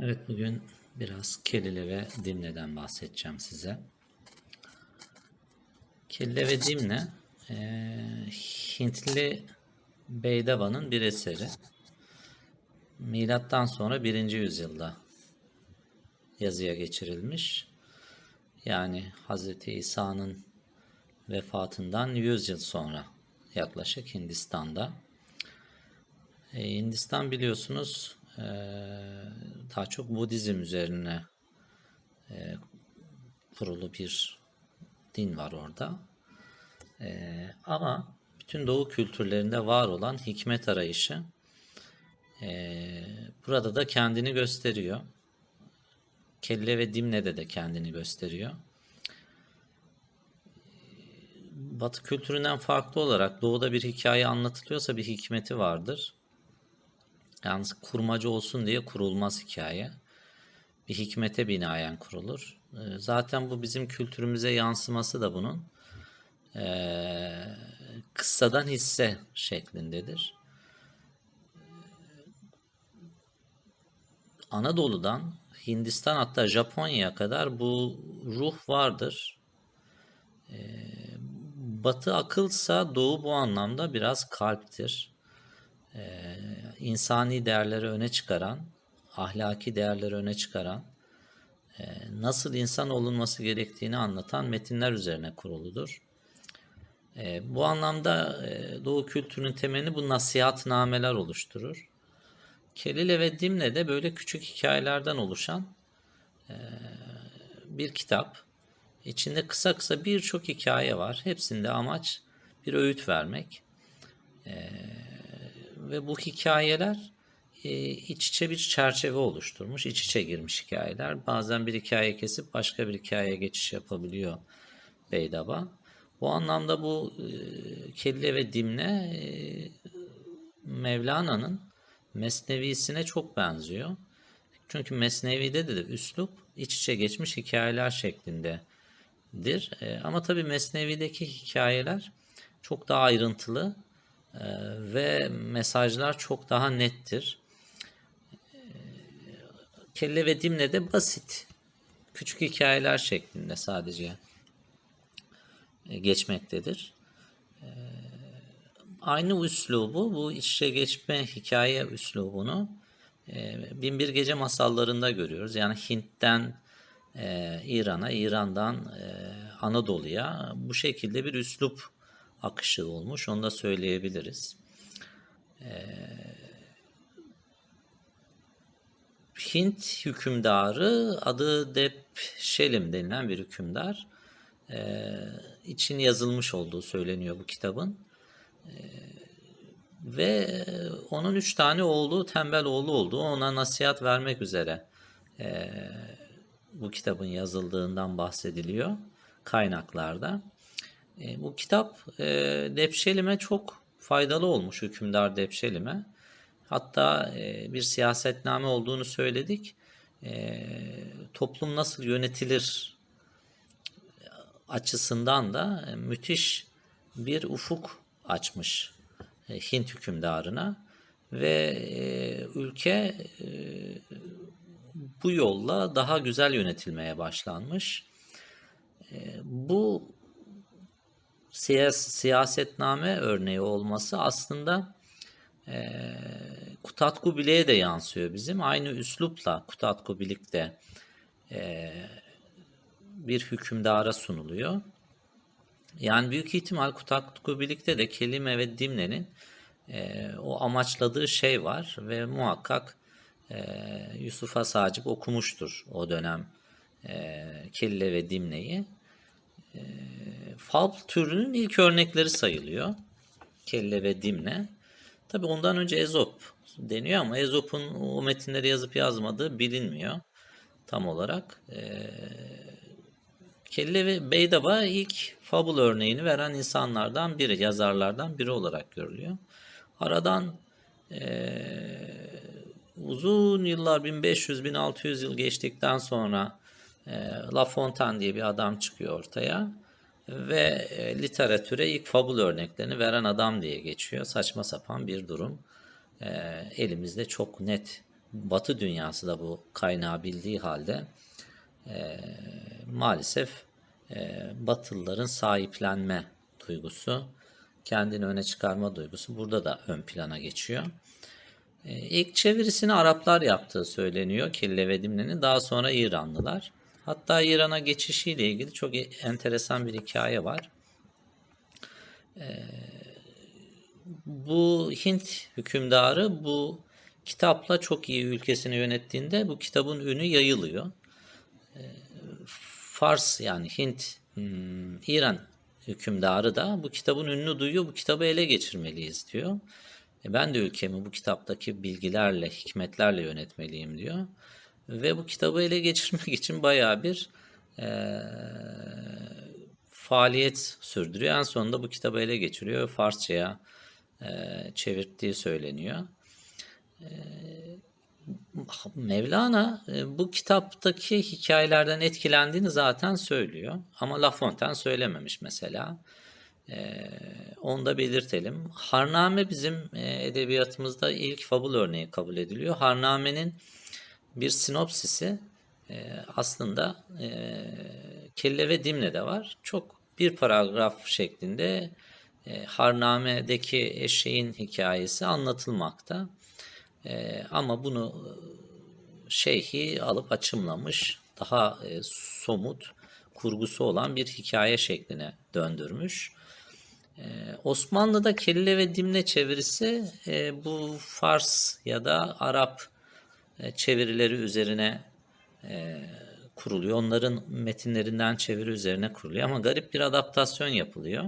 Evet bugün biraz Kelile ve Dimne'den bahsedeceğim size. Kelile ve Dimne eee, Hintli Beydava'nın bir eseri. Milattan sonra 1. yüzyılda yazıya geçirilmiş. Yani Hz. İsa'nın vefatından 100 yıl sonra yaklaşık Hindistan'da. E, Hindistan biliyorsunuz e, daha çok Budizm üzerine e, kurulu bir din var orada. E, ama bütün Doğu kültürlerinde var olan hikmet arayışı e, burada da kendini gösteriyor. Kelle ve Dimne'de de kendini gösteriyor. Batı kültüründen farklı olarak Doğu'da bir hikaye anlatılıyorsa bir hikmeti vardır. Yalnız kurmaca olsun diye kurulmaz hikaye. Bir hikmete binaen kurulur. Ee, Zaten bu bizim kültürümüze yansıması da bunun. Ee, kıssadan hisse şeklindedir. Anadolu'dan Hindistan hatta Japonya'ya kadar bu ruh vardır. Batı akılsa Doğu bu anlamda biraz kalptir. Ee, insani değerleri öne çıkaran, ahlaki değerleri öne çıkaran, e, nasıl insan olunması gerektiğini anlatan metinler üzerine kuruludur. E, bu anlamda e, Doğu kültürünün temelini bu nasihatnameler oluşturur. Kelile ve Dimne de böyle küçük hikayelerden oluşan bir kitap. İçinde kısa kısa birçok hikaye var. Hepsinde amaç bir öğüt vermek. Ve bu hikayeler e, iç içe bir çerçeve oluşturmuş. iç içe girmiş hikayeler. Bazen bir hikaye kesip başka bir hikayeye geçiş yapabiliyor Beydaba. Bu anlamda bu e, Kelle ve Dimne e, Mevlana'nın Mesnevisine çok benziyor. Çünkü Mesnevi'de de, de üslup iç içe geçmiş hikayeler şeklindedir. E, ama tabii Mesnevi'deki hikayeler çok daha ayrıntılı ve mesajlar çok daha nettir. E, Kelle ve Dimne de basit, küçük hikayeler şeklinde sadece e, geçmektedir. E, Aynı üslubu, bu içe geçme hikaye üslubunu e, Binbir Gece masallarında görüyoruz. Yani Hint'ten e, İran'a, İran'dan Anadolu'ya bu şekilde bir üslup akışı olmuş. Onu da söyleyebiliriz. Hint hükümdarı adı Depşelim denilen bir hükümdar. için yazılmış olduğu söyleniyor bu kitabın. Ve onun üç tane oğlu, tembel oğlu olduğu ona nasihat vermek üzere bu kitabın yazıldığından bahsediliyor kaynaklarda. E, bu kitap e, Depşelim'e çok faydalı olmuş hükümdar Depşelim'e. Hatta e, bir siyasetname olduğunu söyledik. E, toplum nasıl yönetilir açısından da e, müthiş bir ufuk açmış e, Hint hükümdarına ve e, ülke e, bu yolla daha güzel yönetilmeye başlanmış. E, bu siyas siyasetname örneği olması aslında e, Kutatku Bile'ye de yansıyor bizim. Aynı üslupla Kutatku Bilik de e, bir hükümdara sunuluyor. Yani büyük ihtimal Kutatku Bilik'te de kelime ve dimlenin e, o amaçladığı şey var ve muhakkak e, Yusuf Asacip okumuştur o dönem e, kelle ve dimneyi. Fal türünün ilk örnekleri sayılıyor. Kelle ve Dimne. Tabi ondan önce Ezop deniyor ama Ezop'un o metinleri yazıp yazmadığı bilinmiyor tam olarak. E, Kelle ve Beydaba ilk fabul örneğini veren insanlardan biri, yazarlardan biri olarak görülüyor. Aradan e, uzun yıllar 1500-1600 yıl geçtikten sonra La Fontaine diye bir adam çıkıyor ortaya ve e, literatüre ilk fabul örneklerini veren adam diye geçiyor. Saçma sapan bir durum. E, elimizde çok net Batı dünyası da bu kaynağı bildiği halde e, maalesef e, Batılıların sahiplenme duygusu, kendini öne çıkarma duygusu burada da ön plana geçiyor. İlk çevirisini Araplar yaptığı söyleniyor Kelle ve Dimne'nin. Daha sonra İranlılar. Hatta İran'a geçişiyle ilgili çok enteresan bir hikaye var. bu Hint hükümdarı bu kitapla çok iyi ülkesini yönettiğinde bu kitabın ünü yayılıyor. Fars yani Hint, hmm, İran hükümdarı da bu kitabın ününü duyuyor. Bu kitabı ele geçirmeliyiz diyor. E ben de ülkemi bu kitaptaki bilgilerle, hikmetlerle yönetmeliyim diyor. Ve bu kitabı ele geçirmek için bayağı bir e, faaliyet sürdürüyor. En sonunda bu kitabı ele geçiriyor ve Farsçaya e, çevirttiği söyleniyor. E, Mevlana e, bu kitaptaki hikayelerden etkilendiğini zaten söylüyor. Ama La Fontaine söylememiş mesela. E, onu da belirtelim. Harname bizim e, edebiyatımızda ilk fabul örneği kabul ediliyor. Harname'nin bir sinopsisi e, aslında e, Kelle ve Dimne de var. Çok bir paragraf şeklinde e, Harname'deki eşeğin hikayesi anlatılmakta. E, ama bunu şeyhi alıp açımlamış, daha e, somut, kurgusu olan bir hikaye şekline döndürmüş. E, Osmanlı'da kelle ve dimle çevirisi e, bu Fars ya da Arap e, çevirileri üzerine e, kuruluyor. Onların metinlerinden çeviri üzerine kuruluyor ama garip bir adaptasyon yapılıyor.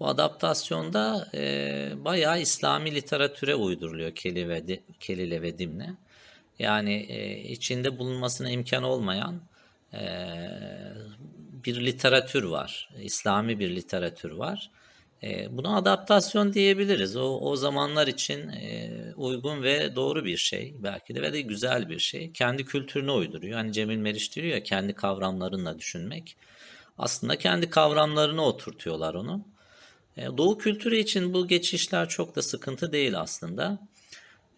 Bu adaptasyonda e, bayağı İslami literatüre uyduruluyor Kelile ve, Kelile ve Dimne. Yani e, içinde bulunmasına imkan olmayan e, bir literatür var. İslami bir literatür var. E, buna adaptasyon diyebiliriz. O, o zamanlar için e, uygun ve doğru bir şey belki de ve de güzel bir şey. Kendi kültürüne uyduruyor. Hani Cemil Meriç diyor ya kendi kavramlarınla düşünmek. Aslında kendi kavramlarına oturtuyorlar onu. E, Doğu kültürü için bu geçişler çok da sıkıntı değil aslında.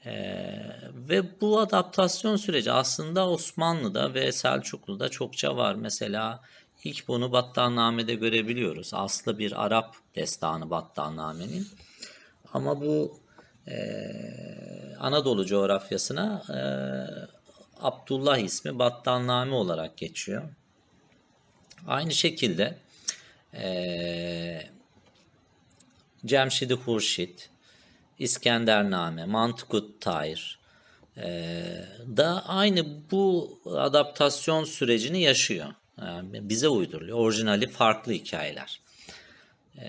Ee, ve bu adaptasyon süreci aslında Osmanlı'da ve Selçuklu'da çokça var. Mesela ilk bunu Battaniye'de görebiliyoruz. Aslı bir Arap destanı Battaniye'nin. Ama bu e, Anadolu coğrafyasına e, Abdullah ismi Battaniye olarak geçiyor. Aynı şekilde e, Cemşid-i Hurşit, İskendername, Mantıkut Tahir e, da aynı bu adaptasyon sürecini yaşıyor. Yani bize uyduruluyor. Orijinali farklı hikayeler. E,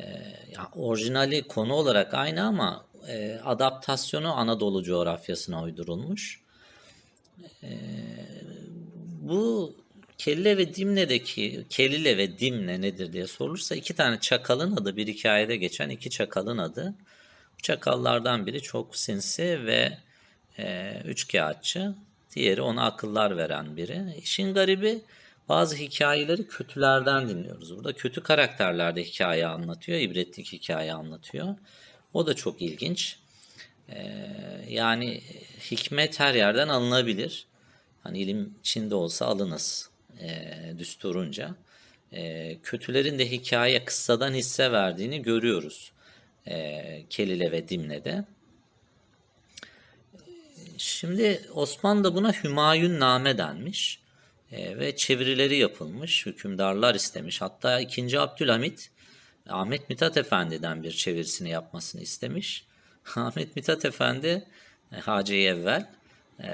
yani orijinali konu olarak aynı ama e, adaptasyonu Anadolu coğrafyasına uydurulmuş. E, bu Kelle ve Dimne'deki Kelile ve Dimne nedir diye sorulursa iki tane çakalın adı bir hikayede geçen iki çakalın adı. Bu çakallardan biri çok sinsi ve e, üçkağıtçı. Diğeri ona akıllar veren biri. İşin garibi bazı hikayeleri kötülerden dinliyoruz. Burada kötü karakterlerde hikaye anlatıyor, ibretlik hikaye anlatıyor. O da çok ilginç. Ee, yani hikmet her yerden alınabilir. Hani ilim Çin'de olsa alınız e, düsturunca. E, kötülerin de hikaye kıssadan hisse verdiğini görüyoruz. E, Kelile ve Dimne'de. Şimdi Osmanlı buna Hümayun Name denmiş e, ve çevirileri yapılmış, hükümdarlar istemiş. Hatta 2. Abdülhamit Ahmet Mithat Efendi'den bir çevirisini yapmasını istemiş. Ahmet Mithat Efendi e, Hacı Evvel e,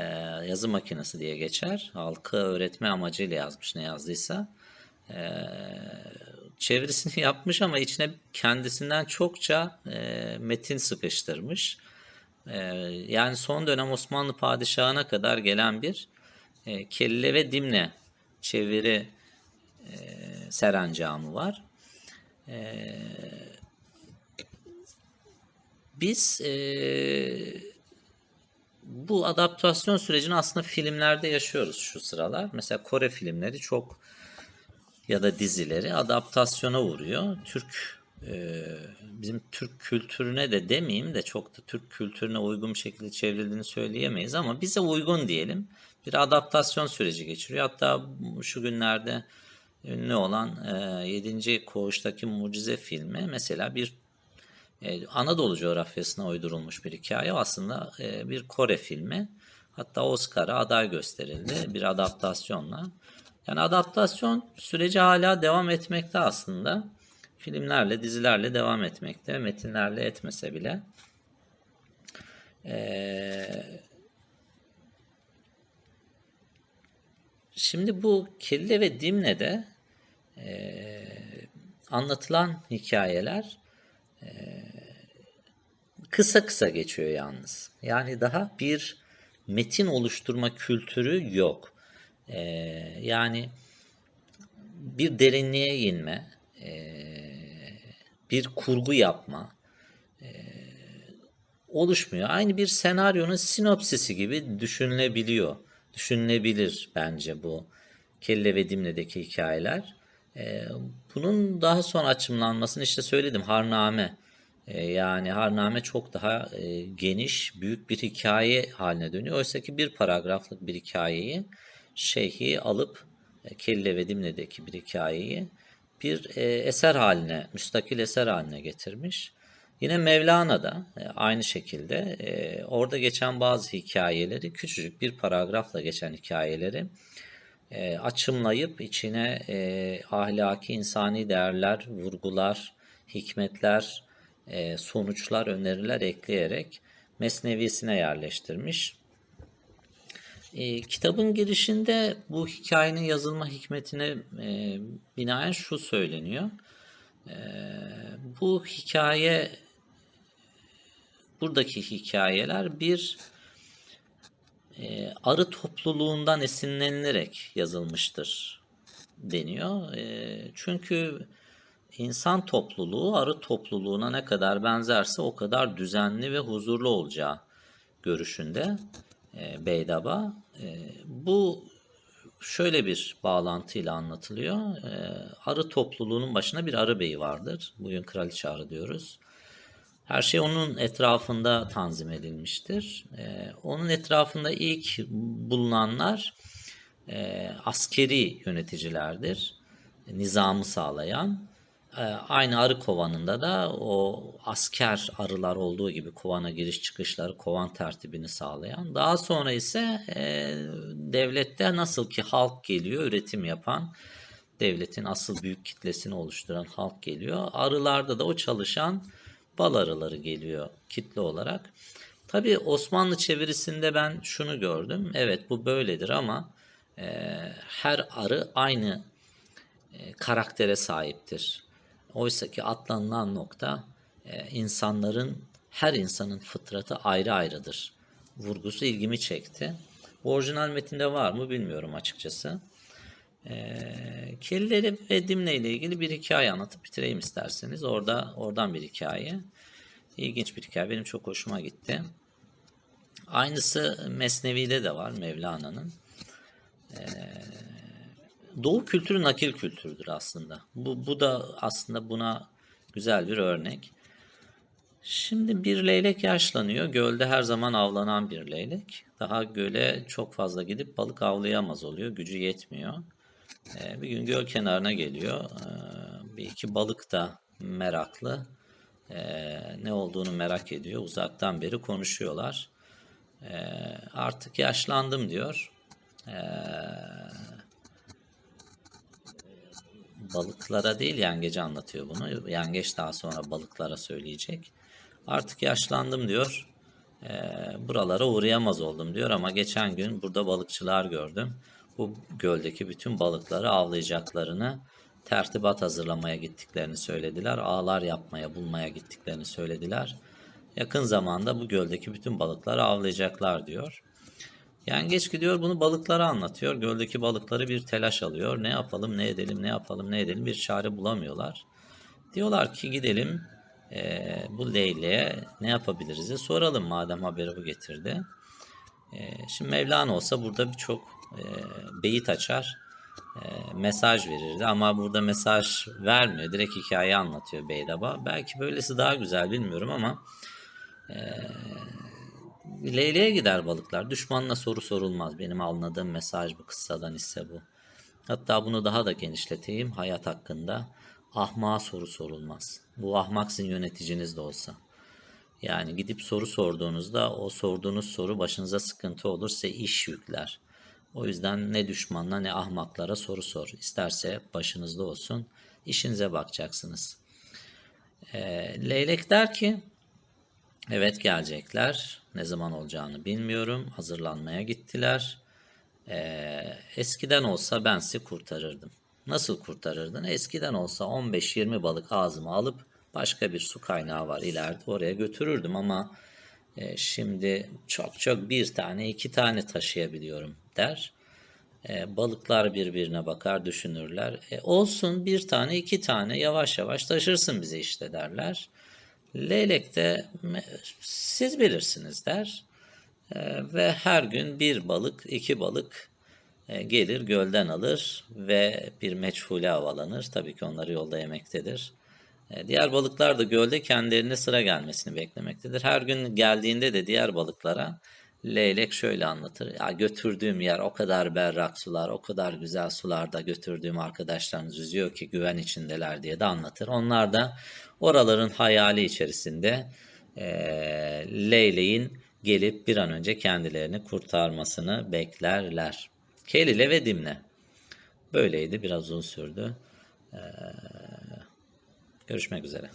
yazı makinesi diye geçer. Halkı öğretme amacıyla yazmış ne yazdıysa. Çevirisini yapmış ama içine kendisinden çokça metin sıkıştırmış. Yani son dönem Osmanlı padişahına kadar gelen bir e, kelle ve dimle çeviri e, serencamı var. E, biz e, bu adaptasyon sürecini aslında filmlerde yaşıyoruz şu sıralar. Mesela Kore filmleri çok ya da dizileri adaptasyona vuruyor. Türk bizim Türk kültürüne de demeyeyim de çok da Türk kültürüne uygun bir şekilde çevrildiğini söyleyemeyiz ama bize uygun diyelim. Bir adaptasyon süreci geçiriyor. Hatta şu günlerde ünlü olan e, 7. Koğuş'taki Mucize filmi mesela bir e, Anadolu coğrafyasına uydurulmuş bir hikaye. Aslında e, bir Kore filmi. Hatta Oscar'a aday gösterildi bir adaptasyonla. Yani adaptasyon süreci hala devam etmekte aslında. Filmlerle, dizilerle devam etmekte. Metinlerle etmese bile. Şimdi bu Kelle ve Dimne'de e, anlatılan hikayeler kısa kısa geçiyor yalnız. Yani daha bir metin oluşturma kültürü yok. Yani bir derinliğe inme, bir kurgu yapma e, oluşmuyor. Aynı bir senaryonun sinopsisi gibi düşünülebiliyor. Düşünülebilir bence bu Kelle ve Dimne'deki hikayeler. E, bunun daha sonra açımlanmasını işte söyledim Harname. E, yani Harname çok daha e, geniş, büyük bir hikaye haline dönüyor. Oysa ki bir paragraflık bir hikayeyi şeyhi alıp e, Kelle ve Dimne'deki bir hikayeyi bir e, eser haline, müstakil eser haline getirmiş. Yine Mevlana da e, aynı şekilde e, orada geçen bazı hikayeleri, küçücük bir paragrafla geçen hikayeleri e, açımlayıp içine e, ahlaki, insani değerler, vurgular, hikmetler, sonuçlar, öneriler ekleyerek mesnevisine yerleştirmiş. E, kitabın girişinde bu hikayenin yazılma hikmetine e, binaen şu söyleniyor. E, bu hikaye, buradaki hikayeler bir e, arı topluluğundan esinlenilerek yazılmıştır deniyor. E, çünkü insan topluluğu arı topluluğuna ne kadar benzerse o kadar düzenli ve huzurlu olacağı görüşünde e, Beydaba. E, bu şöyle bir bağlantıyla anlatılıyor. E, arı topluluğunun başına bir arı beyi vardır. Bugün kraliçe arı diyoruz. Her şey onun etrafında tanzim edilmiştir. E, onun etrafında ilk bulunanlar e, askeri yöneticilerdir. Nizamı sağlayan. E, aynı arı kovanında da o asker arılar olduğu gibi kovana giriş çıkışları, kovan tertibini sağlayan. Daha sonra ise e, devlette nasıl ki halk geliyor, üretim yapan, devletin asıl büyük kitlesini oluşturan halk geliyor. Arılarda da o çalışan bal arıları geliyor kitle olarak. Tabi Osmanlı çevirisinde ben şunu gördüm. Evet bu böyledir ama e, her arı aynı e, karaktere sahiptir. Oysa ki atlanılan nokta e, insanların, her insanın fıtratı ayrı ayrıdır. Vurgusu ilgimi çekti. Bu orijinal metinde var mı bilmiyorum açıkçası. E, Kelleri ve Dimne ile ilgili bir hikaye anlatıp bitireyim isterseniz. Orada oradan bir hikaye. İlginç bir hikaye. Benim çok hoşuma gitti. Aynısı Mesnevi'de de var Mevlana'nın. Ee, Doğu kültürü nakil kültürüdür aslında. Bu, bu da aslında buna güzel bir örnek. Şimdi bir leylek yaşlanıyor. Gölde her zaman avlanan bir leylek. Daha göle çok fazla gidip balık avlayamaz oluyor. Gücü yetmiyor. Ee, bir gün göl kenarına geliyor. Ee, bir iki balık da meraklı. Ee, ne olduğunu merak ediyor. Uzaktan beri konuşuyorlar. Ee, artık yaşlandım diyor. Ee, balıklara değil yengece anlatıyor bunu. Yengeç daha sonra balıklara söyleyecek. Artık yaşlandım diyor. E, buralara uğrayamaz oldum diyor ama geçen gün burada balıkçılar gördüm. Bu göldeki bütün balıkları avlayacaklarını tertibat hazırlamaya gittiklerini söylediler. Ağlar yapmaya, bulmaya gittiklerini söylediler. Yakın zamanda bu göldeki bütün balıkları avlayacaklar diyor. Yengeç gidiyor bunu balıklara anlatıyor. Göldeki balıkları bir telaş alıyor. Ne yapalım, ne edelim, ne yapalım, ne edelim bir çare bulamıyorlar. Diyorlar ki gidelim e, bu Leyle'ye ne yapabiliriz diye soralım madem haberi bu getirdi. E, şimdi Mevlana olsa burada birçok e, beyit açar. e, mesaj verirdi ama burada mesaj vermiyor. Direkt hikaye anlatıyor Beydaba. Belki böylesi daha güzel bilmiyorum ama Leyleğe gider balıklar. Düşmanla soru sorulmaz. Benim anladığım mesaj bu kıssadan ise bu. Hatta bunu daha da genişleteyim hayat hakkında. Ahmağa soru sorulmaz. Bu ahmak sizin yöneticiniz de olsa. Yani gidip soru sorduğunuzda o sorduğunuz soru başınıza sıkıntı olur size iş yükler. O yüzden ne düşmanla ne ahmaklara soru sor. İsterse başınızda olsun. işinize bakacaksınız. Ee, Leylek der ki Evet gelecekler. Ne zaman olacağını bilmiyorum. Hazırlanmaya gittiler. Ee, eskiden olsa ben sizi kurtarırdım. Nasıl kurtarırdın? Eskiden olsa 15-20 balık ağzıma alıp başka bir su kaynağı var ileride oraya götürürdüm ama e, şimdi çok çok bir tane iki tane taşıyabiliyorum der. E, balıklar birbirine bakar düşünürler. E, olsun bir tane iki tane yavaş yavaş taşırsın bizi işte derler. Leylek de "Me- siz bilirsiniz der. E, ve her gün bir balık, iki balık e, gelir gölden alır ve bir meçhule havalanır. Tabii ki onları yolda yemektedir. E, Diğer balıklar da gölde kendilerine sıra gelmesini beklemektedir. Her gün geldiğinde de diğer balıklara leylek şöyle anlatır. Ya götürdüğüm yer o kadar berrak sular, o kadar güzel sularda götürdüğüm arkadaşlarınız üzüyor ki güven içindeler diye de anlatır. Onlar da oraların hayali içerisinde e, leyleğin gelip bir an önce kendilerini kurtarmasını beklerler. Kelile ve Dimne. Böyleydi biraz uzun sürdü. Ee, görüşmek üzere.